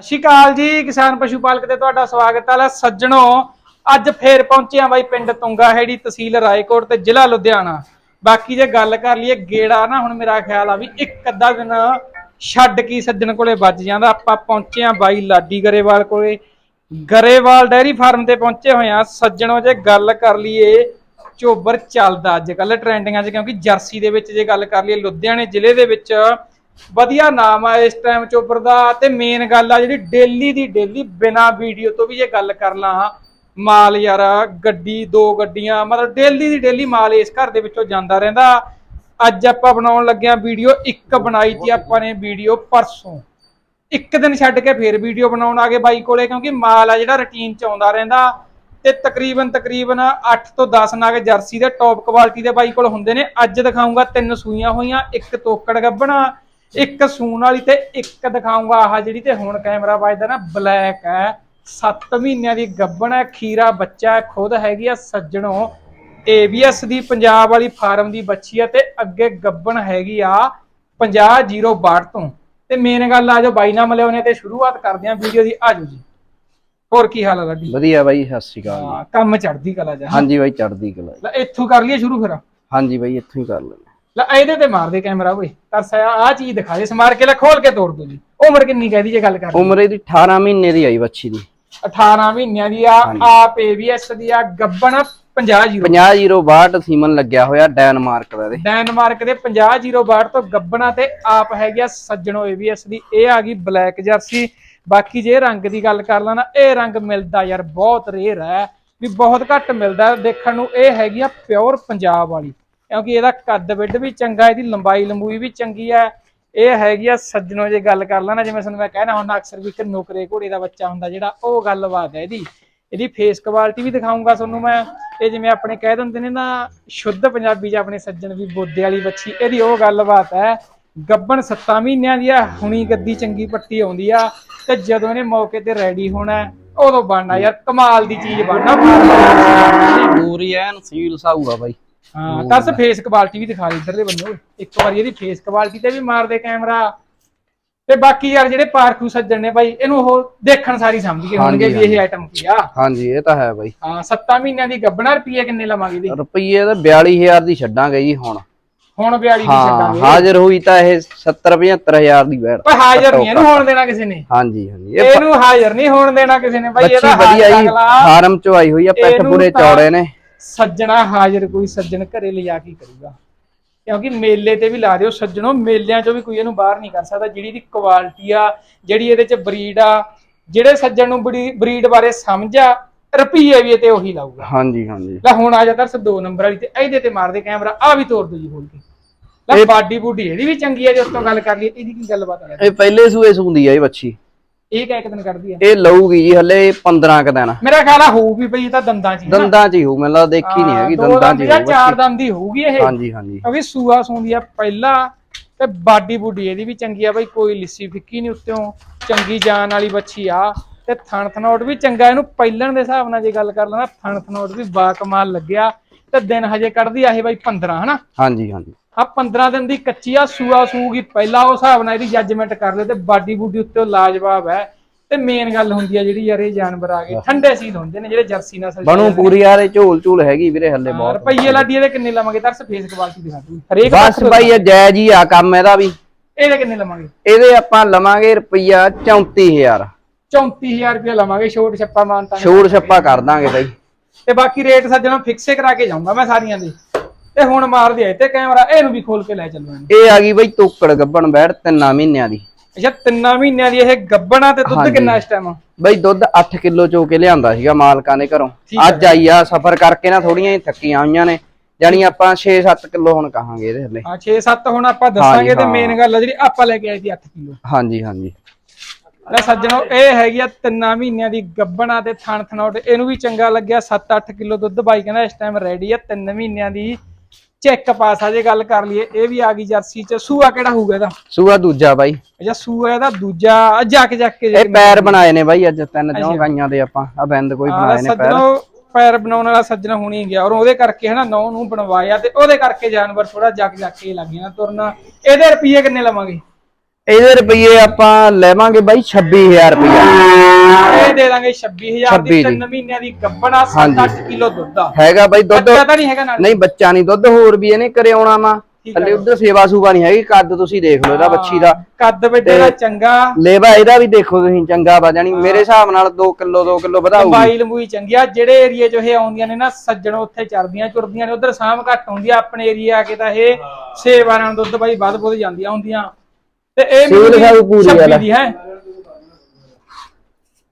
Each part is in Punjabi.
ਸਤਿ ਸ਼੍ਰੀ ਅਕਾਲ ਜੀ, ਕਿਸਾਨ ਪਸ਼ੂ ਪਾਲਕ ਤੇ ਤੁਹਾਡਾ ਸਵਾਗਤ ਹੈ ਸੱਜਣੋ। ਅੱਜ ਫੇਰ ਪਹੁੰਚੇ ਆ ਬਾਈ ਪਿੰਡ ਤੁੰਗਾ ਹੈੜੀ ਤਹਿਸੀਲ ਰਾਏਕੋਟ ਤੇ ਜ਼ਿਲ੍ਹਾ ਲੁਧਿਆਣਾ। ਬਾਕੀ ਜੇ ਗੱਲ ਕਰ ਲਈਏ ਗੇੜਾ ਨਾ, ਹੁਣ ਮੇਰਾ ਖਿਆਲ ਆ ਵੀ ਇੱਕ ਅੱਧਾ ਦਿਨ ਛੱਡ ਕੇ ਸੱਜਣ ਕੋਲੇ ਵੱਜ ਜਾਂਦਾ। ਆਪਾਂ ਪਹੁੰਚੇ ਆ ਬਾਈ ਲਾਡੀ ਗਰੇਵਾਲ ਕੋਲੇ। ਗਰੇਵਾਲ ਡੈਰੀ ਫਾਰਮ ਤੇ ਪਹੁੰਚੇ ਹੋਏ ਆ ਸੱਜਣੋ, ਜੇ ਗੱਲ ਕਰ ਲਈਏ, ਝੋਬਰ ਚੱਲਦਾ ਅੱਜ ਕੱਲ ਟ੍ਰੈਂਡਿੰਗਾਂ 'ਚ, ਕਿਉਂਕਿ ਜਰਸੀ ਦੇ ਵਿੱਚ ਜੇ ਗੱਲ ਕਰ ਲਈਏ, ਲੁਧਿਆਣੇ ਜ਼ਿਲ੍ਹੇ ਦੇ ਵਿੱਚ ਵਧੀਆ ਨਾਮ ਆ ਇਸ ਟਾਈਮ ਚੋਬਰ ਦਾ। ਤੇ ਮੇਨ ਗੱਲ ਆ ਜਿਹੜੀ ਡੇਲੀ ਦੀ ਡੇਲੀ ਬਿਨਾ ਵੀਡੀਓ ਤੋਂ ਵੀ ਜੇ ਗੱਲ ਕਰ ਲਾਂ ਮਾਲ ਯਾਰ, ਗੱਡੀ, ਦੋ ਗੱਡੀਆਂ, ਮਤਲਬ ਡੇਲੀ ਦੀ ਡੇਲੀ ਮਾਲ ਇਸ ਘਰ ਦੇ ਵਿੱਚੋਂ ਜਾਂਦਾ ਰਹਿੰਦਾ। ਅੱਜ ਆਪਾਂ ਬਣਾਉਣ ਲੱਗਿਆ ਵੀਡੀਓ ਇੱਕ ਬਣਾਈ ਸੀ ਆਪਾਂ ਨੇ ਵੀਡੀਓ ਪਰਸੋਂ। ਇੱਕ ਦਿਨ ਛੱਡ ਕੇ ਫੇਰ ਵੀਡੀਓ ਬਣਾਉਣ ਆ ਗਏ ਬਾਈ ਕੋਲੇ, ਕਿਉਂਕਿ ਮਾਲ ਆ ਜਿਹੜਾ ਰੁਟੀਨ ਚ ਆਉਂਦਾ ਰਹਿੰਦਾ। ਤੇ ਤਕਰੀਬਨ ਤਕਰੀਬਨ 8 ਤੋਂ 10 ਨਾਗ ਜਰਸੀ ਦੇ ਟੌਪ ਕੁਆਲਿਟੀ ਦੇ ਬਾਈ ਕੋਲ ਹੁੰਦੇ ਨੇ। ਅੱਜ ਦਿਖਾਉਂਗਾ ਤਿੰਨ ਸੂਈਆਂ ਹੋਈਆਂ, ਇੱਕ ਤੋਕੜ ਗੱਬਣਾ ਇੱਕ ਸੂਣ ਵਾਲੀ ਤੇ ਇੱਕ ਦਿਖਾਉਂਗਾ। ਆਹ ਜਿਹੜੀ ਤੇ ਹੁਣ ਕੈਮਰਾ ਵੱਜਦਾ ਨਾ ਬਲੈਕ ਹੈ। 7 ਮਹੀਨਿਆਂ ਦੀ ਗੱਬਣ ਹੈ ਖੀਰਾ ਬੱਚਾ ਹੈ ਖੁਦ ਹੈਗੀ ਆ ਸੱਜਣੋ। ABS ਦੀ ਪੰਜਾਬ ਵਾਲੀ ਫਾਰਮ ਦੀ ਬੱਚੀ ਆ ਤੇ ਅੱਗੇ ਗੱਬਣ ਹੈਗੀ ਆ 50062 ਤੋਂ। ਤੇ ਮੇਨ ਗੱਲ ਆ ਜੋ ਬਾਈ ਨਾਲ ਮਿਲਿਆਉਨੇ ਤੇ ਸ਼ੁਰੂਆਤ ਕਰਦੇ ਆਂ ਵੀਡੀਓ ਦੀ। ਆਜੋ ਜੀ। ਹੋਰ ਕੀ ਹਾਲ ਆ ਲੱਡੀ ਵਧੀਆ ਬਾਈ ਸਤਿ ਸ਼੍ਰੀ ਅਕਾਲ ਜੀ। ਹਾਂ, ਕੰਮ ਚੜਦੀ ਕਲਾ ਜਾ ਹਾਂਜੀ ਬਾਈ ਚੜਦੀ ਕਲਾ। ਲੈ ਇੱਥੋਂ ਕਰ ਲਈਏ ਸ਼ੁਰੂ ਫਿਰ। ਹਾਂਜੀ ਬਾਈ ਇੱਥੋਂ ਹੀ ਕਰ ਲੈਣੇ ਲੈ ਇਹਦੇ ਤੇ ਮਾਰ ਦੇ ਕੈਮਰਾ ਓਏ। ਤਰਸ ਆ ਆਹ ਚੀਜ਼ ਦਿਖਾ ਦੇ ਸਮਾਰ ਕੇ ਲੈ ਖੋਲ ਕੇ ਤੋੜ ਦੋ ਜੀ ਉਮਰ ਕਿੰਨੀ ਕਹਿਦੀ ਜੇ ਗੱਲ ਕਰ ਉਮਰ ਇਹਦੀ 18 ਮਹੀਨੇ ਦੀ ਆਈ ਬੱਚੀ ਦੀ। 18 ਮਹੀਨਿਆਂ ਦੀ ਆ ਆਪ ਏਵੀਐਸ ਦੀ ਆ ਗੱਬਣ 50 ਜੀਰੋ। 5062 ਸੀਮਨ ਲੱਗਿਆ ਹੋਇਆ ਡੈਨਮਾਰਕ ਦਾ ਇਹਦੇ। ਡੈਨਮਾਰਕ ਦੇ 50 ਜੀਰੋ ਬਾਰ ਤੋਂ ਗੱਬਣਾ ਤੇ ਆਪ ਹੈਗੀ ਆ ਸੱਜਣੋ ਏਵੀਐਸ ਦੀ। ਇਹ ਆ ਗਈ ਬਲੈਕ ਜਰਸੀ। ਬਾਕੀ ਜੇ ਰੰਗ ਦੀ ਗੱਲ ਕਰ ਲਾਂ ਨਾ ਇਹ ਰੰਗ ਮਿਲਦਾ ਯਾਰ ਬਹੁਤ ਰੇਅਰ ਹੈ। ਵੀ ਬਹੁਤ ਘੱਟ ਮਿਲਦਾ। ਦੇਖਣ ਨੂੰ ਇਹ ਹੈਗੀ ਆ ਪਿਓਰ ਪੰਜਾਬ ਵਾਲੀ। ਕਿਉਂਕਿ ਇਹਦਾ ਕੱਦ ਵਿੱਡ ਵੀ ਚੰਗਾ, ਇਹਦੀ ਲੰਬਾਈ ਲੰਬੂਈ ਵੀ ਚੰਗੀ ਹੈ ਇਹ ਹੈਗੀ ਆ ਸੱਜਣੋ, ਜੇ ਗੱਲ ਕਰ ਲਾਂ ਜਿਵੇਂ ਤੁਹਾਨੂੰ ਮੈਂ ਕਹਿਣਾ ਹੁੰਦਾ, ਅਕਸਰ ਵੀ ਇੱਕ ਨੌਕਰੇ ਘੋੜੇ ਦਾ ਬੱਚਾ ਹੁੰਦਾ, ਜਿਹੜਾ ਉਹ ਗੱਲਬਾਤ ਹੈ ਇਹਦੀ। ਇਹਦੀ ਫੇਸ ਕੁਆਲਿਟੀ ਵੀ ਦਿਖਾਉਂਗਾ ਤੁਹਾਨੂੰ ਮੈਂ। ਇਹ ਜਿਵੇਂ ਆਪਣੇ ਕਹਿ ਦਿੰਦੇ ਨੇ ਨਾ, ਸ਼ੁੱਧ ਪੰਜਾਬੀ 'ਚ ਆਪਣੇ ਸੱਜਣ ਵੀ ਬੋਦੇ ਵਾਲੀ ਬੱਚੀ ਇਹਦੀ ਉਹ ਗੱਲਬਾਤ ਹੈ। ਗੱਬਣ 7 ਮਹੀਨਿਆਂ ਦੀ ਆ, ਹੁਣੀ ਗੱਦੀ ਚੰਗੀ ਪੱਟੀ ਆਉਂਦੀ ਆ, ਤੇ ਜਦੋਂ ਇਹਨੇ ਮੌਕੇ ਤੇ ਰੈਡੀ ਹੋਣਾ, ਉਦੋਂ ਬਣਨਾ ਯਾਰ, ਕਮਾਲ ਦੀ ਚੀਜ਼ ਬਣਨਾ। ਪੂਰੀ ਐਨ ਸੀਲ ਸਾਊਗਾ ਬਾਈ। ਹਾਂ ਦੱਸ ਫੇਸ ਕੁਆਲਿਟੀ ਵੀ ਦਿਖਾ ਦੇ ਇਧਰਲੇ ਬੰਨੋ ਇੱਕ ਵਾਰੀ ਇਹਦੀ ਫੇਸ ਕੁਆਲਿਟੀ ਤੇ ਵੀ ਮਾਰ ਦੇ ਕੈਮਰਾ ਤੇ ਬਾਕੀ ਯਾਰ ਜਿਹੜੇ ਪਾਰਖੂ ਸੱਜਣ ਨੇ ਬਾਈ ਇਹਨੂੰ ਉਹ ਦੇਖਣ ਸਾਰੀ ਸਮਝ ਗਏ ਹੋਣਗੇ ਵੀ ਇਹ ਆਈਟਮ ਕੀ ਆ। ਹਾਂਜੀ ਇਹ ਤਾਂ ਹੈ ਬਾਈ। ਹਾਂ 7 ਮਹੀਨਿਆਂ ਦੀ ਗੱਬਣਾ ਰੁਪਈਏ ਕਿੰਨੇ ਲਵਾਂਗੇ ਇਹਦੇ? ਰੁਪਈਏ ਤਾਂ 42000 ਦੀ ਛੱਡਾਂਗੇ ਜੀ ਹੁਣ। ਹੁਣ 42 ਦੀ ਛੱਡਾਂਗੇ। ਹਾਜ਼ਰ ਹੋਈ ਤਾਂ ਇਹ 70 75000 ਦੀ ਬੈਠ ਓਏ ਹਾਜ਼ਰ ਨਹੀਂ ਇਹਨੂੰ ਹੋਣ ਦੇਣਾ ਕਿਸੇ ਨੇ। ਹਾਂਜੀ ਹਾਂਜੀ। ਇਹ ਇਹਨੂੰ ਹਾਜ਼ਰ ਨਹੀਂ ਹੋਣ ਦੇਣਾ ਕਿਸੇ ਨੇ ਬਾਈ ਇਹਦਾ ਵਧੀਆ ਜੀ ਫਾਰਮ ਚੋਂ ਆਈ ਹੋਈ ਆ ਇਹਨੂੰ ਪੂਰੇ ਚੌੜੇ ਨੇ। ਸੱਜਣਾ ਹਾਜ਼ਰ ਕੋਈ ਸੱਜਣ ਘਰੇ ਲਿਜਾ ਕੇ ਕਰੂਗਾ। ਕਿਉਂਕਿ ਮੇਲੇ ਤੇ ਵੀ ਲਾ ਦਿਓ ਸੱਜਣੋ ਮੇਲਿਆਂ 'ਚੋਂ ਵੀ ਕੋਈ ਇਹਨੂੰ ਬਾਹਰ ਨਹੀਂ ਕਰ ਸਕਦਾ ਜਿਹੜੀ ਦੀ ਕੁਆਲਿਟੀ ਆ ਜਿਹੜੀ ਇਹਦੇ 'ਚ ਬਰੀਡ ਆ ਜਿਹੜੇ ਸੱਜਣ ਨੂੰ ਬਰੀਡ ਬਾਰੇ ਸਮਝ ਆ ਰੁਪਈਏ ਵੀ ਤੇ ਉਹੀ ਲਾਊਗਾ। ਹਾਂਜੀ ਹਾਂਜੀ। ਲੈ ਹੁਣ ਆ ਜਾ ਤਰਸ ਦੋ ਨੰਬਰ ਵਾਲੀ ਤੇ ਇਹਦੇ ਤੇ ਮਾਰ ਦੇ ਕੈਮਰਾ ਆ ਵੀ ਤੋੜ ਦੋ ਜੀ ਕੇ। ਲੈ ਬਾਡੀ ਬੂਡੀ ਇਹਦੀ ਵੀ ਚੰਗੀ ਹੈ ਜੇ ਉਸ ਤੋਂ ਗੱਲ ਕਰ ਲਈਏ ਇਹਦੀ ਕੀ ਗੱਲਬਾਤ ਹੈ ਇਹ ਪਹਿਲੇ ਸੂਏ ਸੂੰਦੀ ਆ ਇਹ ਬੱਚੀ ਇਹ ਕਿਆ ਇੱਕ ਦਿਨ ਕੱਢਦੀ ਆ? ਇਹ ਲਊਗੀ ਜੀ ਹਲੇ 15 ਕ ਦਿਨ। ਮੇਰਾ ਖਿਆਲ ਆ ਹੋਊ ਵੀ ਪਈ ਇਹ ਤਾਂ ਦੰਦਾਂ 'ਚ ਹੀ ਨਾ। ਦੰਦਾਂ 'ਚ ਹੀ ਹੋਊ ਮੈਨੂੰ ਲੱਗਦਾ ਦੇਖੀ ਨਹੀਂ ਹੈਗੀ ਦੋ ਦੰਦਾਂ 'ਚ ਦੰਦ ਹੀ ਹੋਊ। ਚਾਰ ਦੰਦ ਹੀ ਹੋਊਗੀ ਇਹ। ਹਾਂਜੀ ਹਾਂਜੀ। ਕਿਉਂਕਿ ਸੂਆ ਸੂੰਦੀ ਆ ਪਹਿਲਾ ਤੇ ਬਾਡੀ ਬੁੱਡੀ ਇਹਦੀ ਵੀ ਚੰਗੀ ਆ ਬਈ ਕੋਈ ਲਿੱਸੀ ਫਿੱਕੀ ਨਹੀਂ ਉੱਤੋਂ ਚੰਗੀ ਜਾਨ ਵਾਲੀ ਬੱਚੀ ਆ। ਤੇ ਥਣ ਥਨੋਟ ਵੀ ਚੰਗਾ ਇਹਨੂੰ ਪਹਿਲਣ ਦੇ ਹਿਸਾਬ ਨਾਲ ਜੇ ਗੱਲ ਕਰ ਲੈਣਾ ਥਣ ਥਨੋਟ ਵੀ ਬਾ ਕਮਾਲ ਲੱਗਿਆ। ਤੇ ਦਿਨ ਹਜੇ ਕੱਢਦੀ ਆ ਇਹ ਬਈ 15 ਹਨਾ? ਹਾਂਜੀ ਹਾਂਜੀ। ਆ 15 ਦਿਨ ਦੀ ਕੱਚੀ ਆ ਸੂਆ ਸੂਗੀ ਪਹਿਲਾ ਉਹ ਹਿਸਾਬ ਨਾਲ ਇਹਦੀ ਜੱਜਮੈਂਟ ਕਰ ਲੈ ਤੇ ਬਾਡੀ ਬੁੱਡੀ ਉੱਤੇ ਲਾਜਵਾਬ ਹੈ। ਤੇ ਮੇਨ ਗੱਲ ਹੁੰਦੀ ਆ ਜਿਹੜੀ ਯਾਰ ਇਹ ਜਾਨਵਰ ਆ ਗਏ ਠੰਡੇ ਸੀਲ ਹੁੰਦੇ ਨੇ ਜਿਹੜੇ ਜਰਸੀ ਨਸਲ ਦੇ ਬਣੂ ਪੂਰੀ ਯਾਰ ਇਹ ਝੋਲ ਝੂਲ ਹੈਗੀ ਵੀਰੇ ਹੱਲੇ ਬਹੁਤ। ਰੁਪਈਏ ਲਾਡੀ ਇਹਦੇ ਕਿੰਨੇ ਲਵਾਂਗੇ? ਤਰਸ ਫੇਸ ਕੁਆਲਿਟੀ ਦਿਖਾ ਤੂੰ ਹਰੇਕ ਬਸ ਬਾਈ ਇਹ ਜਾਇਜ਼ ਹੀ ਆ ਕੰਮ ਇਹਦਾ ਵੀ। ਇਹਦੇ ਕਿੰਨੇ ਲਵਾਂਗੇ? ਇਹਦੇ ਆਪਾਂ ਲਵਾਂਗੇ ਰੁਪਈਆ 34000 34000 ਰੁਪਏ ਲਵਾਂਗੇ ਛੋਟ ਛੱਪਾ ਮਾਨਤਾ ਛੋੜ ਛੱਪਾ ਕਰ ਦਾਂਗੇ ਬਾਈ। ਤੇ ਬਾਕੀ ਰੇਟ ਸੱਜਣਾ ਫਿਕਸੇ ਕਰਾ ਕੇ ਜਾਊਂਗਾ ਮੈਂ ਸਾਰੀਆਂ ਦੇ। ਤੇ ਹੁਣ ਮਾਰ ਦਿਆ ਤੇ ਕੈਮਰਾ ਇਹਨੂੰ ਵੀ ਖੋਲ ਕੇ ਲੈ ਚੱਲੂ ਇਹਨੂੰ। ਇਹ ਆ ਗਈ ਬਾਈ ਤੋਕੜ ਗੱਬਣ ਬੈਠ ਤਿੰਨਾਂ ਮਹੀਨਿਆਂ ਦੀ। ਅੱਛਾ ਤਿੰਨਾਂ ਮਹੀਨਿਆਂ ਦੀ ਇਹ ਗੱਬਣਾ ਤੇ ਦੁੱਧ। ਕਿੰਨਾ ਇਸ ਟਾਈਮ ਬਾਈ ਦੁੱਧ 8 ਕਿਲੋ ਚੋ ਕੇ ਲਿਆਂਦਾ ਸੀਗਾ ਮਾਲਕਾਂ ਦੇ ਘਰੋਂ। ਅੱਜ ਆਈ ਆ ਸਫਰ ਕਰਕੇ ਨਾ ਥੋੜੀਆਂ ਹੀ ਥੱਕੀਆਂ ਹੋਈਆਂ ਨੇ। ਜਾਨੀ ਆਪਾਂ 6-7 ਕਿਲੋ ਹੁਣ ਕਹਾਂਗੇ ਇਹਦੇ ਹੱਲੇ। ਹਾਂ 6-7 ਹੁਣ ਆਪਾਂ ਦੱਸਾਂਗੇ ਤੇ। ਮੇਨ ਗੱਲ ਆ ਜਿਹੜੀ ਆਪਾਂ ਲੈ ਕੇ ਆਏ ਸੀ 8 ਕਿਲੋ। ਹਾਂਜੀ ਹਾਂਜੀ। ਲੈ ਸੱਜਣੋ ਇਹ ਹੈਗੀ ਆ ਤਿੰਨਾਂ ਮਹੀਨਿਆਂ ਦੀ ਗੱਬਣਾ ਤੇ ਥਣ ਥਣੋਟ ਇਹਨੂੰ ਵੀ ਚੰਗਾ ਲੱਗਿਆ 7-8 ਕਿਲੋ ਦੁੱਧ। ਬਾਈ ਕਹਿੰਦਾ ਇਸ ਟਾਈਮ ਰੈਡੀ ਆ ਤਿੰਨ ਮਹੀਨਿਆਂ ਦੀ ਚੈੱਕ ਪਾਸ ਆ ਜੇ ਗੱਲ ਕਰ ਲਈਏ ਇਹ ਵੀ ਆ ਗਈ ਜਰਸੀ ਚ। ਸੂਆ ਕਿਹੜਾ ਹੋਊਗਾ ਇਹਦਾ? ਸੂਆ ਦੂਜਾ ਬਾਈ। ਅੱਛਾ ਸੂਆ ਇਹਦਾ ਦੂਜਾ। ਆ ਜਾ ਕੇ ਇਹ ਪੈਰ ਬਣਾਏ ਨੇ ਬਾਈ ਅੱਜ ਤਿੰਨ ਚੌਂ ਗਾਈਆਂ ਦੇ ਆਪਾਂ। ਆ ਬਿੰਦ ਕੋਈ ਬਣਾਏ ਨੇ ਪੈਰ ਸੱਜਣੋ ਪੈਰ। ਬਣਾਉਣ ਵਾਲਾ ਸੱਜਣ ਹੁਣੀ ਗਿਆ ਔਰ ਉਹਦੇ ਕਰਕੇ ਹਨਾ ਨੌ ਨੂੰ ਬਣਵਾਇਆ ਤੇ ਉਹਦੇ ਕਰਕੇ ਜਾਨਵਰ ਥੋੜਾ ਜੱਕ ਜੱਕ ਕੇ ਲੱਗ ਗਿਆ ਤੁਰਨਾ। ਇਹਦੇ ਰੁਪਏ ਕਿੰਨੇ ਲਵਾਂਗੇ? ਇਹਦੇ ਰੁਪਏ ਆਪਾਂ ਲੈਵਾਂਗੇ ਬਾਈ 26000 ਰੁਪਇਆ ਇਹ ਦੇ ਦਾਂਗੇ 26000 ਦੀ 26 3 ਮਹੀਨਿਆਂ ਦੀ ਗੱਬਣਾ ਹਾਂਜੀ। 7-8 ਕਿਲੋ ਦੁੱਧ ਆ। ਹੈਗਾ ਬਾਈ ਦੁੱਧ। ਬੱਚਾ ਤਾਂ ਨਹੀਂ ਹੈਗਾ ਨਾਲ। ਨਹੀਂ ਬੱਚਾ ਨਹੀਂ ਦੁੱਧ ਹੋਰ ਵੀ ਇਹਨੇ ਕਰੇ ਆਉਣਾ ਵਾ। ਥੱਲੇ ਉਧਰ ਸੇਵਾ ਸੂਵਾ ਨਹੀਂ ਹੈਗੀ ਕੱਦ ਤੁਸੀਂ ਦੇਖ ਲਓ ਇਹਦਾ ਬੱਚੀ ਦਾ। ਕੱਦ ਵੱਡੇ ਦਾ ਚੰਗਾ। ਲੇਵਾ ਇਹਦਾ ਵੀ ਦੇਖੋ ਤੁਸੀਂ ਚੰਗਾ ਵਾ ਜਾਨੀ ਮੇਰੇ ਹਿਸਾਬ ਨਾਲ 2 ਕਿਲੋ 2 ਕਿਲੋ ਵਧਾਊਗੀ। ਲੰਬਾਈ ਲੰਬੂਈ ਚੰਗੀ ਆ ਜਿਹੜੇ ਏਰੀਏ 'ਚ ਇਹ ਆਉਂਦੀਆਂ ਨੇ ਨਾ ਸੱਜਣ ਉੱਥੇ ਚਰਦੀਆਂ ਚੁਰਦੀਆਂ ਨੇ ਉਧਰ ਸਾਮ ਘੱਟ ਹੁੰਦੀ ਆ ਆਪਣੇ ਏਰੀਆ ਆ ਕੇ ਤਾਂ ਇਹ 6 12 ਦੁੱਧ ਬਾਈ ਵੱਧ ਵੱਧ ਜਾਂਦੀਆਂ ਹੁੰਦੀਆਂ ਤੇ ਇਹ ਸੀਲ ਸਾਊ ਪੂਰੀ 26 ਵਾਲਾ। ਦੀ ਹੈ।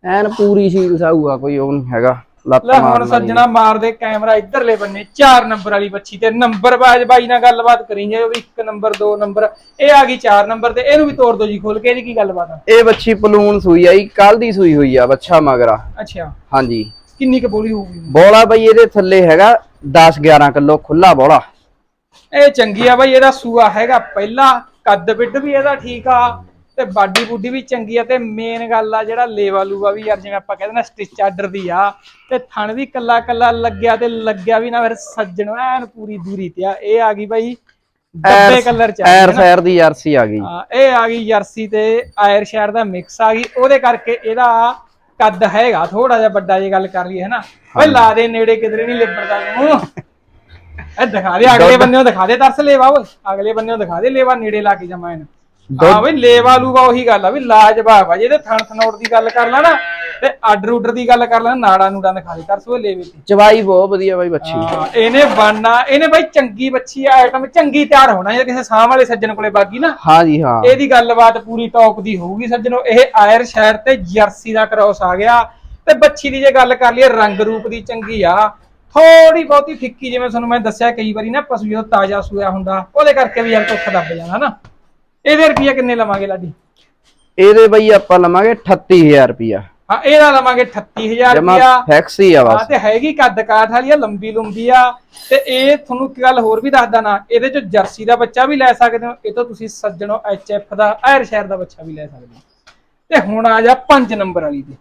ਐਨ ਪੂਰੀ ਸੀਲ ਸਾਊ ਆ ਕੋਈ ਉਹ ਨਹੀਂ ਹੈਗਾ। ਲੱਤ ਲੈ ਹੁਣ ਮਾਰਨ ਵਾਲੀ। ਸੱਜਣਾ ਮਾਰਦੇ ਕੈਮਰਾ ਇੱਧਰਲੇ ਬੰਨੇ 4 ਨੰਬਰ ਵਾਲੀ ਬੱਚੀ ਤੇ ਨੰਬਰ ਬਾਜ ਬਾਈ ਨਾਲ ਗੱਲਬਾਤ ਕਰੀ ਜਾਓ ਵੀ 1 ਨੰਬਰ 2 ਨੰਬਰ ਇਹ ਆ ਗਈ 4 ਨੰਬਰ ਤੇ ਇਹਨੂੰ ਵੀ ਤੋੜ ਦੋ ਜੀ ਖੋਲ ਕੇ ਇਹਦੀ ਕੀ ਗੱਲਬਾਤ ਆ? ਇਹ ਬੱਚੀ ਪਲੂਨ ਸੂਈ ਆਈ ਕੱਲ ਦੀ ਸੂਈ ਹੋਈ ਆ ਬੱਚਾ ਮਗਰਾ। ਅੱਛਾ। ਹਾਂਜੀ। ਕਿੰਨੀ ਕੁ ਬੋਲੀ ਹੋਊਗੀ? ਬੋਲਾ ਬਈ ਇਹਦੇ ਥੱਲੇ ਹੈਗਾ 10 11 ਕਿਲੋ ਖੁੱਲਾ ਬੋਲਾ। ਇਹ ਚੰਗੀ ਆ ਬਾਈ ਇਹਦਾ ਸੂਆ ਹੈਗਾ ਪਹਿਲਾ ਕੱਦ ਬਿੱਡ ਵੀ ਇਹਦਾ ਠੀਕ ਆ ਤੇ ਬਾਡੀ ਬੁੱਡੀ ਵੀ ਚੰਗੀ ਆ ਤੇ ਮੇਨ ਗੱਲ ਆ ਜਿਹੜਾ ਲੇਵਾ ਲੂਵਾ ਵੀ ਯਾਰ ਜਿਵੇਂ ਆਪਾਂ ਕਹਿੰਦੇ ਨਾ ਸਟਿਚ ਆਰਡਰ ਦੀ ਆ ਤੇ ਥਣ ਵੀ ਕੱਲਾ ਕੱਲਾ ਲੱਗਿਆ ਤੇ ਲੱਗਿਆ ਵੀ ਨਾ ਫਿਰ ਸੱਜਣ ਐਨ ਪੂਰੀ ਦੂਰੀ ਤੇ ਆ। ਇਹ ਆ ਗਈ ਬਾਈ ਡੱਬੇ ਕਲਰ ਚ ਆ ਗਈ ਐਰ ਨਾ। ਫੈਰ ਦੀ ਜਰਸੀ ਆ ਗਈ। ਹਾਂ, ਇਹ ਆ ਗਈ ਜਰਸੀ ਤੇ ਆਇਰ ਸ਼ਹਿਰ ਦਾ ਮਿਕਸ ਆ ਗਈ। ਉਹਦੇ ਕਰਕੇ ਇਹਦਾ ਕੱਦ ਹੈਗਾ ਥੋੜਾ ਜਿਹਾ ਵੱਡਾ ਜੇ ਗੱਲ ਕਰ ਲਈ ਹੈ ਨਾ? ਓਏ ਲਾ ਦੇ ਨੇੜੇ ਕਿਧਰੇ ਨਹੀਂ ਲਿਬੜਦਾ। ਤੂੰ ਇਹ ਦਿਖਾ ਦੇ ਅਗਲੇ ਬੰਨੇੋਂ ਦਿਖਾ ਦੇ ਤਰਸ ਲੇਵਾ ਓਏ। ਅਗਲੇ ਬੰਨੇੋਂ ਦਿਖਾ ਦੇ ਲੇਵਾ ਨੇੜੇ ਲਾ ਕੇ ਜਮਾ ਇਹਨੂੰ। ਹਾਂ ਬਈ ਲੇਵਾ ਲੂਵਾ ਉਹੀ ਗੱਲ ਆ ਵੀ ਲਾਜਵਾਬ ਆ। ਜਿਹਦੇ ਥਣ ਥਨੋੜ ਦੀ ਗੱਲ ਕਰ ਲਾ ਨਾ ਤੇ ਆਰਡਰ ਉਡਰ ਦੀ ਗੱਲ ਕਰ ਲਾ ਨਾੜਾ ਨੂੜਾ ਦਿਖਾ ਦੇ ਤਰਸ ਓਏ ਲੇਵੇ ਤੇ। ਚਵਾਈ ਬਹੁਤ ਵਧੀਆ ਬਾਈ ਬੱਚੀ। ਹਾਂ ਇਹਨੇ ਬਣਨਾ ਇਹਨੇ ਬਾਈ ਚੰਗੀ ਬੱਚੀ ਆ ਆਈਟਮ ਚੰਗੀ ਤਿਆਰ ਹੋਣਾ ਜੇ ਕਿਸੇ ਸਾਹ ਵਾਲੇ ਸੱਜਣ ਕੋਲੇ ਬਾਗੀ ਨਾ। ਹਾਂ ਜੀ ਹਾਂ। ਇਹਦੀ ਗੱਲਬਾਤ ਪੂਰੀ ਟੌਪ ਦੀ ਹੋਊਗੀ ਸੱਜਣੋ। ਇਹ ਆਇਰ ਸ਼ਹਿਰ ਤੇ ਜਰਸੀ ਦਾ ਕ੍ਰੋਸ ਆ ਗਿਆ। ਤੇ ਬੱਚੀ ਦੀ ਜੇ ਗੱਲ ਕਰ ਲਈਏ ਰੰਗ ਰੂਪ ਦੀ ਚੰਗੀ ਆ। ਥੋੜੀ ਬਹੁਤੀ ਫਿੱਕੀ ਜਿਵੇਂ ਤੁਹਾਨੂੰ ਮੈਂ ਦੱਸਿਆ ਕਈ ਵਾਰੀ ਨਾ ਪਸ਼ੂ ਜਦੋਂ ਤਾਜ਼ਾ ਸੂਇਆ ਹੁੰਦਾ ਉਹਦੇ ਕਰਕੇ ਵੀ ਯਾਰ ਧੁੱਖ ਦੱਬ ਜਾਣਾ ਨਾ। ਇਹਦੇ ਰੁਪਈਆ ਕਿੰਨੇ ਲਵਾਂਗੇ ਲਾਡੀ? ਇਹਦੇ ਬਈ ਆਪਾਂ ਲਵਾਂਗੇ 38000 ਰੁਪਇਆ ਹਾਂ ਇਹਦਾ ਲਵਾਂਗੇ 38000 ਜਮਾ ਰੁਪਈਆ। ਫੈਕਸ ਹੀ ਆ ਹਾਂ ਬਸ ਤੇ ਹੈਗੀ ਕੱਦ ਕਾਠ ਵਾਲੀ ਆ ਲੰਬੀ ਲੰਬੀ ਆ। ਤੇ ਇਹ ਤੁਹਾਨੂੰ ਇੱਕ ਗੱਲ ਹੋਰ ਵੀ ਦੱਸਦਾ ਨਾ ਇਹਦੇ ਚ ਜਰਸੀ ਦਾ ਬੱਚਾ ਵੀ ਲੈ ਸਕਦੇ ਹੋ ਇਹ ਤੋਂ ਤੁਸੀਂ ਸੱਜਣੋ ਐਫ ਦਾ ਆਇਰ ਸ਼ਹਿਰ ਦਾ ਬੱਚਾ ਵੀ ਲੈ ਸਕਦੇ ਹੋ। ਤੇ ਹੁਣ ਆ ਜਾ 5 ਨੰਬਰ ਵਾਲੀ ਤੇ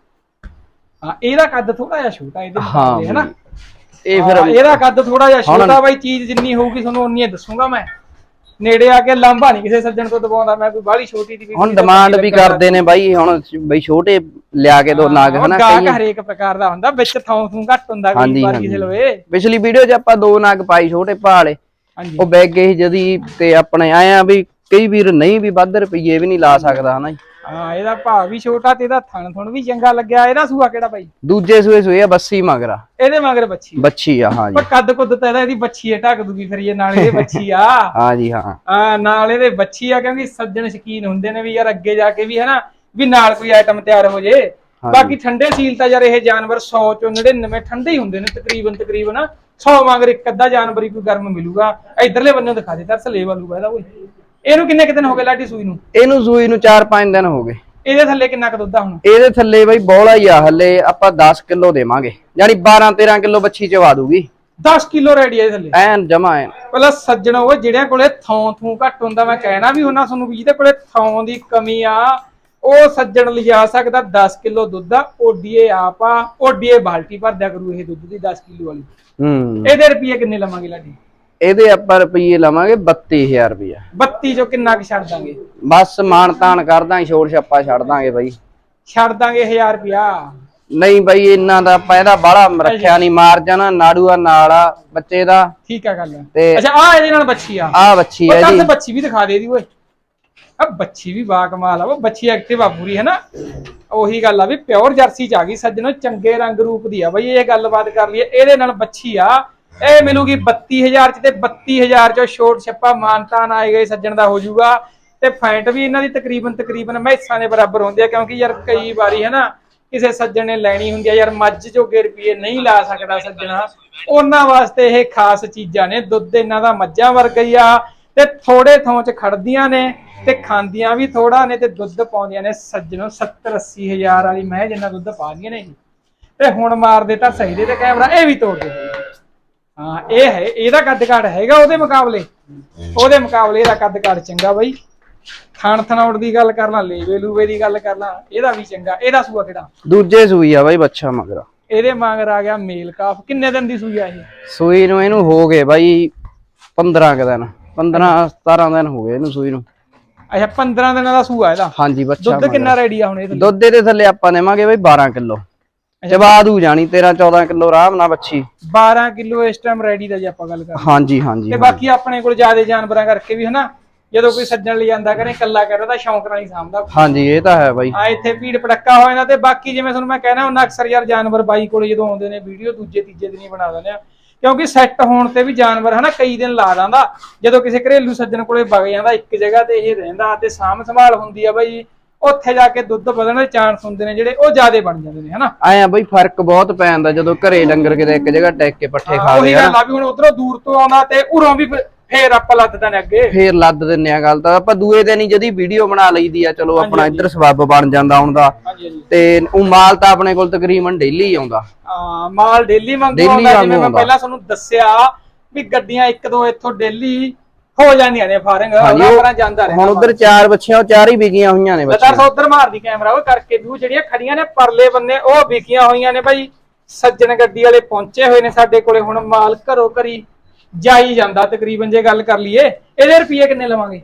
ਹਾਂ ਇਹਦਾ ਕੱਦ ਥੋੜਾ ਜਿਹਾ ਛੋਟਾ ਇਹਦੇ ਹਾਂ ਮੁਕਾਬਲੇ ਹੈਨਾ ਇਹ ਫਿਰ ਇਹਦਾ ਕੱਦ ਥੋੜਾ ਜਿਹਾ ਛੋਟਾ ਬਾਈ ਚੀਜ਼ ਜਿੰਨੀ ਹੋਊਗੀ ਤੁਹਾਨੂੰ ਉਨੀ ਹੀ ਦੱਸੂਗਾ ਮੈਂ। ਨੇੜੇ ਆ ਕੇ ਲਾਂਭਾ ਨਹੀਂ ਕਿਸੇ ਸੱਜਣ ਤੋਂ ਦਬਾਉਂਦਾ ਮੈਂ ਕੋਈ ਬਾਹਲੀ ਛੋਟੀ ਦੀ ਵੀ ਹੁਣ ਡਿਮਾਂਡ ਵੀ ਕਰਦੇ ਨੇ ਬਾਈ ਹੁਣ ਬਈ ਛੋਟੇ ਲਿਆ ਕੇ ਦੋ ਨਾਗ ਹਨਾ ਕਈ ਹਰੇਕ ਪ੍ਰਕਾਰ ਦਾ ਹੁੰਦਾ ਵਿੱਚ ਥਾਂ ਥੂੰ ਘੱਟ ਹੁੰਦਾ ਹਾਂਜੀ, ਵਾਰ। ਕਿਸੇ ਲਵੇ ਪਿਛਲੀ ਵੀਡੀਓ 'ਚ ਆਪਾਂ ਦੋ ਨਾਗ ਪਾਈ ਛੋਟੇ ਭਾਲੇ ਉਹ ਬੈਗ ਗਏ ਜਦੀ ਤੇ ਆਪਣੇ ਆਏ ਆ ਵੀ ਕਈ ਵੀਰ ਨਹੀਂ ਵੀ ਵੱਧ ਰੁਪਈਏ ਵੀ ਨਹੀਂ ਲਾ ਸਕਦਾ ਹਨਾ ਜੀ। ਹਾਂ ਇਹਦਾ ਭਾਅ ਵੀ ਛੋਟਾ ਤੇ ਇਹਦਾ ਥਣ ਥਣ ਵੀ ਚੰਗਾ ਲੱਗਿਆ। ਇਹਦਾ ਸੂਆ ਕਿਹੜਾ ਬਾਈ? ਦੂਜੇ ਸੂਏ ਸੂਏ ਆ ਬੱਸੀ ਮਗਰਾ ਇਹਦੇ ਮਗਰ ਬੱਚੀ ਬੱਚੀ ਆ ਹਾਂ ਜੀ। ਪਰ ਕੱਦ ਕੁੱਦ ਤਾਂ ਇਹਦਾ ਇਹਦੀ ਬੱਚੀ ਹੈ ਢੱਕ ਦੂਗੀ ਫਿਰ ਇਹ ਨਾਲ ਇਹਦੇ ਬੱਚੀ ਆ। ਹਾਂ ਜੀ ਹਾਂ। ਆ ਨਾਲ ਇਹਦੇ ਬੱਚੀ ਆ ਕਿਉਂਕਿ ਸੱਜਣ ਸ਼ਕੀਨ ਹੁੰਦੇ ਨੇ ਵੀ ਯਾਰ ਅੱਗੇ ਜਾ ਕੇ ਵੀ ਹਨਾ ਵੀ ਨਾਲ ਕੋਈ ਆਈਟਮ ਤਿਆਰ ਹੋ ਜੇ। ਬਾਕੀ ਠੰਡੇ ਸੀਲ ਤਾਂ ਯਾਰ ਇਹ ਜਾਨਵਰ 100 ਚੋਂ 99 ਠੰਡੇ ਹੀ ਹੁੰਦੇ ਨੇ ਤਕਰੀਬਨ ਤਕਰੀਬਨ 100 ਮਗਰ ਇੱਕ ਅੱਧਾ ਜਾਨਵਰ ਹੀ ਕੋਈ ਗਰਮ ਮਿਲੂਗਾ। ਇਧਰਲੇ ਬੰਨੇ ਦਿਖਾ ਦੇ ਤਰਸ ਲੈ ਵਾਲੂਗਾ ਇਹਦਾ ਓਏ ਇਹਨੂੰ ਕਿੰਨੇ ਕੁ ਦਿਨ ਹੋ ਗਏ ਲਾਡੀ ਸੂਈ ਨੂੰ? ਇਹਨੂੰ ਸੂਈ ਨੂੰ 4-5 ਦਿਨ ਹੋ ਗਏ। ਇਹਦੇ ਥੱਲੇ ਕਿੰਨਾ ਕੁ ਦੁੱਧ ਆ ਹੁਣ? ਇਹਦੇ ਥੱਲੇ ਬਈ ਬੋਲਾ ਹੀ ਆ ਹੱਲੇ ਆਪਾਂ 10 ਕਿਲੋ ਦੇਵਾਂਗੇ। ਯਾਨੀ 12-13 ਕਿਲੋ ਬੱਚੀ ਚਵਾ ਦੂਗੀ। 10 ਕਿਲੋ ਰੈਡੀ ਇਹਦੇ ਥੱਲੇ। ਐਨ ਜਮਾ ਐਨ। ਪਹਿਲਾਂ ਸੱਜਣ ਉਹ ਜਿਹੜਿਆਂ ਕੋਲੇ ਥੌਂ ਥੂ ਘੱਟ ਹੁੰਦਾ ਮੈਂ ਕਹਿਣਾ ਵੀ ਉਹਨਾਂ ਤੁਹਾਨੂੰ ਵੀ ਜਿਹਦੇ ਕੋਲੇ ਥੌਂ ਦੀ ਕਮੀ ਆ ਉਹ ਸੱਜਣ ਲਿਜਾ ਸਕਦਾ 10 ਕਿਲੋ ਦੁੱਧ ਆ ਓਡੀਏ ਆਪ ਆ ਓਡੀਏ ਬਾਲਟੀ ਭਰਦਿਆ ਕਰੂ ਇਹ ਦੁੱਧ ਦੀ 10 ਕਿਲੋ ਵਾਲੀ। ਹੂੰ। ਇਹਦੇ ਰੁਪਏ ਕਿੰਨੇ ਲਵਾਂਗੇ ਲਾਡੀ? ਇਹਦੇ ਆਪਾਂ ਰੁਪਈਏ ਲਵਾਂਗੇ 32000 ਰੁਪਈਆ। 32 ਚੋਂ ਕਿੰਨਾ ਕੁ ਛੱਡ ਦਾਂਗੇ? ਬਸ ਮਾਨ ਤਾਨ ਕਰ ਦਾਂਗੇ ਛੋੜ ਛੱਪਾ ਛੱਡ ਦਾਂਗੇ ਬਾਈ। ਛੱਡ ਦਾਂਗੇ 1000 ਰੁਪਿਆ ਨਹੀਂ ਬਾਈ ਇਹਨਾਂ ਦਾ ਆਪਾਂ ਇਹਦਾ ਬਾਹਲਾ ਰੱਖਿਆ ਨਹੀਂ ਮਾਰ ਜਾਣਾ ਨਾੜੂਆ ਨਾਲ ਆ ਬੱਚੇ ਦਾ। ਠੀਕ ਆ ਗੱਲ। ਤੇ- ਅੱਛਾ ਆ ਇਹਦੇ ਨਾਲ ਬੱਚੀ ਆ। ਆ ਬੱਚੀ ਹੈ ਜੀ ਬੱਚੀ ਵੀ ਦਿਖਾ ਦੇ ਦੀ ਓਏ। ਆ ਬੱਚੀ ਵੀ ਬਾ ਕਮਾਲ ਆ ਉਹ ਬੱਚੀ ਐਕਟਿਵ ਆ ਪੂਰੀ ਹੈ ਨਾ ਉਹੀ ਗੱਲ ਆ ਵੀ ਪਿਓਰ ਜਰਸੀ ਚ ਆ ਗਈ ਸੱਜਣੋ ਚੰਗੇ ਰੰਗ ਰੂਪ ਦੀ ਆ ਬਈ ਇਹ ਗੱਲਬਾਤ ਕਰ ਲਈਏ। ਇਹਦੇ ਨਾਲ ਬੱਚੀ ਆ ਇਹ ਮਿਲੂਗੀ 32000 ਚ ਤੇ 32000 ਚ ਛੋਟ ਛੱਪਾ ਮਾਨਤਾਨ ਆਏ ਗਏ, ਸੱਜਣ ਦਾ ਹੋ ਜਾਊਗਾ। ਤੇ ਫੈਂਟ ਵੀ ਇਹਨਾਂ ਦੀ ਤਕਰੀਬਨ ਤਕਰੀਬਨ ਮੈਸਾਂ ਦੇ ਬਰਾਬਰ ਹੁੰਦੀ ਆ, ਕਿਉਂਕਿ ਯਾਰ ਕਈ ਵਾਰੀ ਹੈ ਨਾ ਕਿਸੇ ਸੱਜਣ ਨੇ ਲੈਣੀ ਹੁੰਦੀ ਆ, ਯਾਰ ਮੱਝ ਜੋਗੇ ਰੁਪਏ ਨਹੀਂ ਲਾ ਸਕਦਾ ਸੱਜਣਾ। ਉਹਨਾਂ ਵਾਸਤੇ ਇਹ ਖਾਸ ਚੀਜ਼ਾਂ ਨੇ, ਦੁੱਧ ਇਹਨਾਂ ਦਾ ਮੱਝਾਂ ਵਰਗਾ ਹੀ ਆ, ਤੇ ਥੋੜੇ ਥੋਂ ਚ ਖੜਦੀਆਂ ਨੇ, ਤੇ ਖਾਂਦੀਆਂ ਵੀ ਥੋੜਾ ਨੇ, ਤੇ ਦੁੱਧ ਪਾਉਂਦੀਆਂ ਨੇ ਸੱਜਣੋ 70 80 ਹਜ਼ਾਰ ਵਾਲੀ, ਮੈਂ ਜਿੰਨਾ ਦੁੱਧ ਪਾਉਂਦੀਆਂ ਨੇ ਇਹ। ਤੇ ਹੁਣ ਮਾਰ ਦੇ ਤਾਂ ਸਹੀ ਦੇ ਤੇ ਕੈਮਰਾ, ਇਹ ਵੀ ਤੋੜ ਦੇ। ਹਾਂ ਇਹ ਹੈ ਇਹਦਾ ਕੱਦ ਕਾਠ ਹੈਗਾ ਉਹਦੇ ਮੁਕਾਬਲੇ। ਉਹਦੇ ਮੁਕਾਬਲੇ ਇਹਦਾ ਕੱਦ ਕਾਠ ਚੰਗਾ ਬਾਈ। ਖਾਣ ਥਣਾਉੜ ਦੀ ਗੱਲ ਕਰ ਲਾਂ ਲੇਵੇ ਲੂਵੇ ਦੀ ਗੱਲ ਕਰ ਲਾਂ ਇਹਦਾ ਵੀ ਚੰਗਾ ਇਹਦਾ ਸੂਆ ਕਿਹੜਾ? ਦੂਜੇ ਸੂਈ ਆ ਬਾਈ ਬੱਚਾ ਮਗਰਾ। ਇਹਦੇ ਮਗਰ ਆ ਗਿਆ ਮੇਲ ਕਾਫ ਕਿੰਨੇ ਦਿਨ ਦੀ ਸੂਈ ਆ ਇਹ? ਸੂਈ ਨੂੰ ਇਹਨੂੰ ਹੋ ਗਏ ਬਾਈ 15 ਕੁ ਦਿਨ 15 17 ਦਿਨ ਹੋ ਗਏ ਇਹਨੂੰ ਸੂਈ ਨੂੰ। ਅੱਛਾ 15 ਦਿਨਾਂ ਦਾ ਸੂਆ ਇਹਦਾ? ਹਾਂਜੀ ਬੱਚਾ ਦੁੱਧ। ਕਿੰਨਾ ਰੈਡੀ ਆ ਹੁਣ ਇਹਦੇ ਦੁੱਧ ਦੇ ਥੱਲੇ ਆਪਾਂ ਦੇਵਾਂਗੇ ਬਈ 12 ਕਿਲੋ। ਜਵਾ ਦੂ ਜਾਣੀ 13 14 ਕਿਲੋ ਆਰਾਮ ਨਾਲ ਬੱਚੀ। 12 ਕਿਲੋ ਇਸ ਟਾਈਮ ਰੈਡੀ ਦਾ ਜੇ ਆਪਾਂ ਗੱਲ ਕਰਾਂ ਹਾਂਜੀ ਹਾਂਜੀ ਤੇ ਬਾਕੀ ਆਪਣੇ ਕੋਲ ਜ਼ਿਆਦਾ ਜਾਨਵਰਾਂ ਕਰਕੇ ਵੀ ਹਨਾ ਜਦੋਂ ਕੋਈ ਸੱਜਣ ਲਈ ਜਾਂਦਾ ਕਰੇ ਇਕੱਲਾ ਕਰਦਾ ਤਾਂ ਸ਼ੌਂਕ ਨਾਲ ਹੀ ਸਾਂਭਦਾ। ਹਾਂਜੀ ਇਹ ਤਾਂ ਹੈ ਬਾਈ। ਆ ਇੱਥੇ ਭੀੜ ਪਟੱਕਾ ਹੋ ਜਾਂਦਾ ਤੇ ਬਾਕੀ ਜਿਵੇਂ ਤੁਹਾਨੂੰ ਮੈਂ ਕਹਿਣਾ ਉਹਨਾਂ ਅਕਸਰ ਯਾਰ ਜਾਨਵਰ ਬਾਈ ਕੋਲੇ ਜਦੋਂ ਆਉਂਦੇ ਨੇ ਵੀਡੀਓ ਦੂਜੇ ਤੀਜੇ ਦਿਨ ਹੀ ਬਣਾ ਦਿੰਦੇ ਆ। ਕਿਉਂਕਿ ਸੈੱਟ ਹੋਣ ਤੇ ਵੀ ਜਾਨਵਰ ਹਨਾ ਕਈ ਦਿਨ ਲਾ ਦਿੰਦਾ। ਜਦੋਂ ਕਿਸੇ ਘਰੇਲੂ ਸੱਜਣ ਕੋਲੇ ਵਗ ਜਾਂਦਾ ਇੱਕ ਜਗ੍ਹਾ ਤੇ ਇਹ ਰਹਿੰਦਾ ਤੇ ਸਾਂਭ ਸੰਭਾਲ ਹੁੰਦੀ ਆ ਬਾਈ। ਉੱਥੇ ਜਾ ਕੇ ਦੁੱਧ ਵਧਣ ਦੇ ਚਾਂਸ ਹੁੰਦੇ ਨੇ ਜਿਹੜੇ ਉਹ ਜ਼ਿਆਦੇ ਬਣ ਜਾਂਦੇ ਨੇ ਹਨਾ? ਆਏ ਆ ਬਈ ਫ਼ਰਕ ਬਹੁਤ ਪੈ ਜਾਂਦਾ ਜਦੋਂ ਘਰੇ ਡੰਗਰ ਕਿਤੇ ਇੱਕ ਜਗ੍ਹਾ ਟੈਕ ਕੇ ਪੱਠੇ ਖਾ ਉਹੀ ਲਏ ਗੱਲ ਆ ਵੀ ਹੁਣ ਉਧਰੋਂ ਦੂਰ ਤੋਂ ਆਉਂਦਾ ਤੇ ਉਰੋਂ ਵੀ ਫ- ਫੇਰ ਆਪਾਂ ਲੱਦਦਾ ਨੇ ਅੱਗੇ। ਫੇਰ ਲੱਦ ਦਿੰਨੇ ਆ ਗੱਲ ਤਾਂ ਆਪਾਂ ਦੂਏ ਦਿਨ ਹੀ ਜਦੀ ਵੀਡੀਓ ਬਣਾ ਲਈਦੀ ਆ ਚਲੋ ਆਪਣਾ ਇੱਧਰ ਸਬੱਬ ਬਣ ਜਾਂਦਾ ਹਾਂਜੀ ਹਾਂਜੀ। ਤੇ ਉਹ ਮਾਲ ਤਾਂ ਆਪਣੇ ਕੋਲ ਤਕਰੀਬਨ ਡੇਲੀ ਆਉਂਦਾ। ਹਾਂ ਮਾਲ ਡੇਲੀ ਮੰਗੂ Daily ਜਿਵੇਂ ਮੈਂ। ਪਹਿਲਾਂ ਤੁਹਾਨੂੰ ਦੱਸਿਆ ਵੀ ਗੱਡੀਆਂ ਇੱਕ ਦੋ ਇੱਥੋਂ ਡੇਲੀ ਹੋ ਜਾਂਦੀਆਂ ਨੇ ਫਾਰਿੰਗ ਉਹਨਾਂ ਉਹ- ਪਰਾਂ ਜਾਂਦਾ ਰਹਿੰਦਾ ਹੁਣ ਉਧਰ ਚਾਰ ਬੱਚੀਆਂ ਉਹ ਚਾਰ ਹੀ ਵਿਕੀਆਂ ਹੋਈਆਂ ਨੇ ਬੱਚੇ ਲਤਾਰ ਸੋ ਉਧਰ ਮਾਰਦੀ ਕੈਮਰਾ ਉਹ ਕਰਕੇ ਵੀ ਉਹ ਜਿਹੜੀਆਂ ਖੜੀਆਂ ਨੇ ਪਰਲੇ ਬੰਨੇ ਉਹ ਵਿਕੀਆਂ ਹੋਈਆਂ ਨੇ ਭਾਈ ਸੱਜਣ ਗੱਡੀ ਵਾਲੇ ਪਹੁੰਚੇ ਹੋਏ ਨੇ ਸਾਡੇ ਕੋਲੇ ਹੁਣ ਮਾਲ ਘਰੋ ਘਰੀ ਜਾਈ ਜਾਂਦਾ ਤਕਰੀਬਨ ਜੇ ਗੱਲ ਕਰ ਲਈਏ ਇਹਦੇ ਰੁਪਏ ਕਿੰਨੇ ਲਵਾਂਗੇ?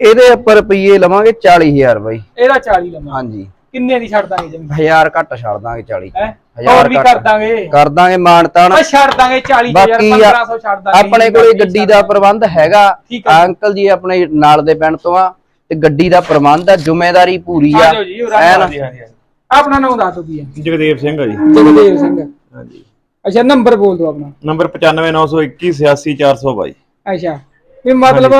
ਇਹਦੇ ਉੱਪਰ ਰੁਪਈਏ ਲਵਾਂਗੇ 40000 ਬਾਈ। ਇਹਦਾ 40 ਲਵਾਂਗੇ। ਹਾਂਜੀ। ਕਿੰਨੇ ਦੀ ਛੱਡ ਦਾਂਗੇ ਜਮੀ 1000 ਘੱਟ ਛੱਡ ਦਾਂਗੇ 40 ਹੈ? ਹਜ਼ਾਰ ਹੋਰ ਵੀ ਘੱਟ। ਕਰ ਦਾਂਗੇ। ਕਰ ਦਾਂਗੇ ਮਾਨਤਾਨ ਓਏ ਛੱਡ ਦਾਂਗੇ 40 ਹਜ਼ਾਰ ਬਾਕੀ 1500 ਛੱਡ ਦਾਂਗੇ। ਆਪਣੇ ਕੋਲੇ ਗੱਡੀ ਦਾ ਪ੍ਰਬੰਧ ਹੈਗਾ। ਅੰਕਲ ਜੀ ਆਪਣੇ ਨਾਲ ਦੇ ਪਿੰਡ ਤੋਂ ਆ ਤੇ ਗੱਡੀ ਦਾ ਪ੍ਰਬੰਧ ਆ ਜ਼ਿੰਮੇਵਾਰੀ ਪੂਰੀ ਆ। ਆਪਣਾ ਨਾਮ ਦੱਸ ਕੀ ਹੈ। ਜਗਦੇਵ ਸਿੰਘ ਆ ਜੀ। ਜਗਦੇਵ ਸਿੰਘ। ਹਾਂਜੀ। ਅੱਛਾ ਨੰਬਰ ਬੋਲ ਦਿਓ ਆਪਣਾ। ਨੰਬਰ 9591186422 ਅੱਛਾ। ਵੀ ਮਤਲਬ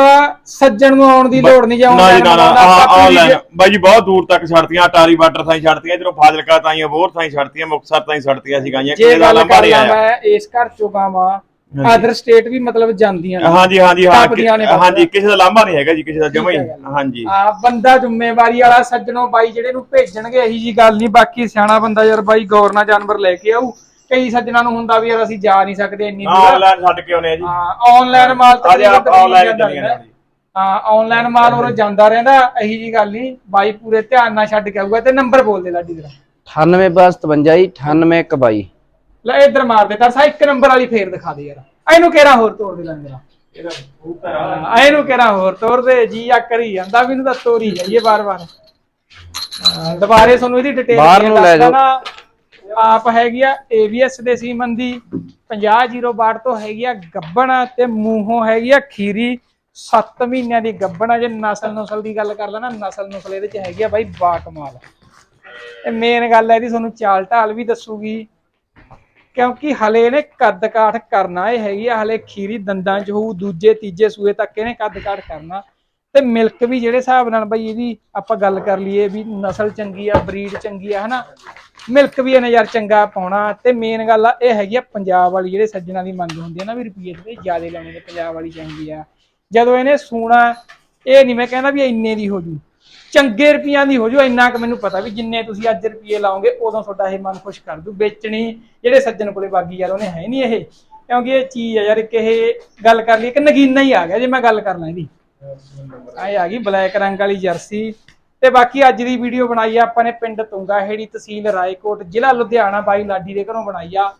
ਸੱਜਣ ਨੂੰ ਆਉਣ ਦੀ ਲੋੜ ਨਹੀਂ ਜਾਂ ਨਾ ਜੀ ਨਾ ਨਾ ਪੂਰੀ ਆਨਲਾਈਨ ਬਾਈ ਜੀ ਬਹੁਤ ਦੂਰ ਤੱਕ ਛੱਡਤੀਆਂ ਟਾਰੀ ਬਾਰਡਰ ਤਾਈਂ ਛੱਡਤੀਆਂ ਇਧਰੋਂ ਫਾਜ਼ਿਲਕਾ ਤਾਈਂ ਅਬੋਰ ਤਾਈਂ ਛੱਡਤੀਆਂ ਮੁਕਤਸਰ ਤਾਈਂ ਛੱਡਤੀਆਂ ਸੀ ਗਾਈਆਂ ਜੇ ਗੱਲ ਕਰ ਲਾਂ ਮੈਂ ਇਸ ਘਰ ਚੋਂ ਗਾਵਾਂ ਅਦਰ ਸਟੇਟ ਵੀ ਮਤਲਬ ਜਾਂਦੀਆਂ ਨੇ। ਹਾਂਜੀ ਹਾਂਜੀ ਹਾਂ ਟੱਪਦੀਆਂ ਨੇ ਕਿ- ਹਾਂਜੀ ਕਿਸੇ ਦਾ ਲਾਂਭਾ ਨਹੀਂ ਹੈਗਾ ਜੀ ਕਿਸੇ ਦਾ ਜਮਾ ਹੀ ਠੀਕ ਹੈ ਗੱਲ। ਹਾਂਜੀ। ਆ ਬੰਦਾ ਜ਼ਿੰਮੇਵਾਰੀ ਵਾਲਾ ਸੱਜਣੋਂ ਬਾਈ ਜਿਹੜੇ ਨੂੰ ਭੇਜਣਗੇ ਇਹੀ ਜੀ ਗੱਲ ਨਹੀਂ ਬਾਕੀ ਸਿਆਣਾ ਬੰਦਾ ਯਾਰ ਬਾਈ ਗੌਰ ਨਾਲ ਜਾਨਵਰ ਲੈ ਕੇ ਆਊ। ਕਈ ਸੱਜਣਾ ਨੂੰ ਹੁੰਦਾ ਵੀ ਯਾਰ ਅਸੀਂ ਜਾ ਨਹੀਂ ਸਕਦੇ ਇੰਨੀ ਦੂਰ। ਆਨਲਾਈਨ ਛੱਡ ਕੇ ਆਉਨੇ ਆ ਜੀ। ਹਾਂ ਆਨਲਾਈਨ ਮਾਲ ਅੱਜ ਤਕਰੀਬਨ ਆਪ ਆਨਲਾਈਨ ਜਾਂਦਾ ਚੱਲੀਆਂ ਨੇ ਰਹਿੰਦਾ। ਹਾਂ ਆਨਲਾਈਨ ਮਾਲ ਉਹ ਜਾਂਦਾ ਰਹਿੰਦਾ ਇਹੀ ਜੀ ਗੱਲ ਨਹੀਂ ਬਾਈ ਪੂਰੇ ਧਿਆਨ ਨਾਲ ਛੱਡ ਕੇ ਆਊਗਾ ਤੇ ਨੰਬਰ ਬੋਲ ਦੇ ਲਾਡੀ ਤੇਰਾ। 98 ਬਸ 57 ਜੀ 98 22 ਲੈ ਇੱਧਰ ਮਾਰ ਦੇ ਤਰਸਾ ਇੱਕ ਨੰਬਰ ਵਾਲੀ ਫੇਰ ਦਿਖਾ ਦੇ ਯਾਰ। ਇਹਨੂੰ ਕਿਹੜਾ ਹੋਰ ਤੋੜ ਦੇ ਲੈਂਦਾ ਹਾਂ, ਇਹਨੂੰ ਕਿਹੜਾ ਹੋਰ ਤੋੜ ਦੇ ਜੀ ਆ ਕਰੀ ਜਾਂਦਾ ਵੀ ਇਹਨੂੰ ਤਾਂ ਤੋਰੀ ਜਾਈਏ ਬਾਰ-ਬਾਰ ਹਾਂ, ਦੁਬਾਰੇ ਤੁਹਾਨੂੰ ਇਹਦੀ ਡਿਟੇਲ ਬਾਹਰ ਨੂੰ ਲੈ ਜਾਓ। ਆਪ ਹੈਗੀ ਆ AVS ਦੇ ਸੀਮਨ ਦੀ 5002 ਤੋਂ ਹੈਗੀ ਆ ਗੱਬਣ ਤੇ ਮੂੰਹੋਂ ਹੈਗੀ ਆ ਖੀਰੀ। 7 ਮਹੀਨਿਆਂ ਦੀ ਗੱਬਣ ਆ, ਜੇ ਨਸਲ ਨਸਲ ਦੀ ਗੱਲ ਕਰ ਲੈਣਾ, ਨਸਲ ਨਸਲ ਇਹਦੇ ਚ ਹੈਗੀ ਆ ਬਾਈ ਬਾ ਕਮਾਲ ਮੇਨ ਗੱਲ ਹੈ ਇਹਦੀ, ਤੁਹਾਨੂੰ ਚਾਲ ਢਾਲ ਵੀ ਦੱਸੂਗੀ। ਕਿਉਂਕਿ ਹਲੇ ਇਹਨੇ ਕੱਦ ਕਾਠ ਕਰਨਾ, ਇਹ ਹੈਗੀ ਆ ਹਲੇ ਖੀਰੀ ਦੰਦਾਂ 'ਚ ਹੋਊ, ਦੂਜੇ, ਤੀਜੇ ਸੂਏ ਤੱਕ ਇਹਨੇ ਕੱਦ ਕਾਠ ਕਰਨਾ। ਤੇ ਮਿਲਕ ਵੀ ਜਿਹੜੇ ਹਿਸਾਬ ਨਾਲ ਬਈ ਇਹਦੀ ਆਪਾਂ ਗੱਲ ਕਰ ਲਈਏ ਵੀ ਨਸਲ ਚੰਗੀ ਆ, ਬਰੀਡ ਚੰਗੀ ਆ, ਹਨਾ? ਮਿਲਕ ਵੀ ਇਹਨੇ ਯਾਰ ਚੰਗਾ ਪਾਉਣਾ। ਤੇ ਮੇਨ ਗੱਲ ਆ, ਇਹ ਹੈਗੀ ਆ ਪੰਜਾਬ ਵਾਲੀ ਜਿਹੜੇ ਸੱਜਣਾ ਦੀ ਮੰਗ ਹੁੰਦੀ ਆ ਨਾ ਵੀ ਰੁਪਈਏ ਤੇ ਜ਼ਿਆਦਾ ਲਾਉਣੇ ਨੇ ਪੰਜਾਬ ਵਾਲੀ ਚਾਹੀਦੀ ਆ। ਜਦੋਂ ਇਹਨੇ ਸੂਣਾ, ਇਹ ਨਹੀਂ ਮੈਂ ਕਹਿੰਦਾ ਵੀ ਇੰਨੇ ਦੀ ਹੋ ਜੂ। ਚੰਗੇ ਰੁਪਈਆਂ ਦੀ ਹੋ ਜੂ, ਇੰਨਾ ਕੁ ਮੈਨੂੰ ਪਤਾ ਵੀ ਜਿੰਨੇ ਤੁਸੀਂ ਅੱਜ ਰੁਪਈਏ ਲਾਓਗੇ, ਉਦੋਂ ਤੁਹਾਡਾ ਇਹ ਮਨ ਖੁਸ਼ ਕਰ ਦੂ ਵੇਚਣੀ ਜਿਹੜੇ ਸੱਜਣ ਕੋਲੇ ਬਾਗੀ ਯਾਰ, ਉਹਨੇ ਹੈ ਨਹੀਂ ਇਹ। ਕਿਉਂਕਿ ਇਹ ਚੀਜ਼ ਆ ਯਾਰ, ਇੱਕ ਇਹ ਗੱਲ ਕਰ ਲਈ, ਇੱਕ ਨਗੀਨਾ ਹੀ ਆ ਗਿਆ, ਜੇ ਮੈਂ ਗੱਲ ਕਰ ਲਾਂ ਇਹਦੀ। ਆਏ ਆ ਗਈ ਬਲੈਕ ਰੰਗ ਵਾਲੀ ਜਰਸੀ ਤੇ ਬਾਕੀ ਅੱਜ ਦੀ ਵੀਡੀਓ ਬਣਾਈ ਆ ਆਪਾਂ ਨੇ ਪਿੰਡ ਤੁੰਗਾ ਹੇੜੀ ਤਹਿਸੀਲ ਰਾਏਕੋਟ, ਜ਼ਿਲ੍ਹਾ ਲੁਧਿਆਣਾ ਬਾਈ ਲਾਡੀ ਦੇ ਘਰੋਂ ਬਣਾਈ ਆ।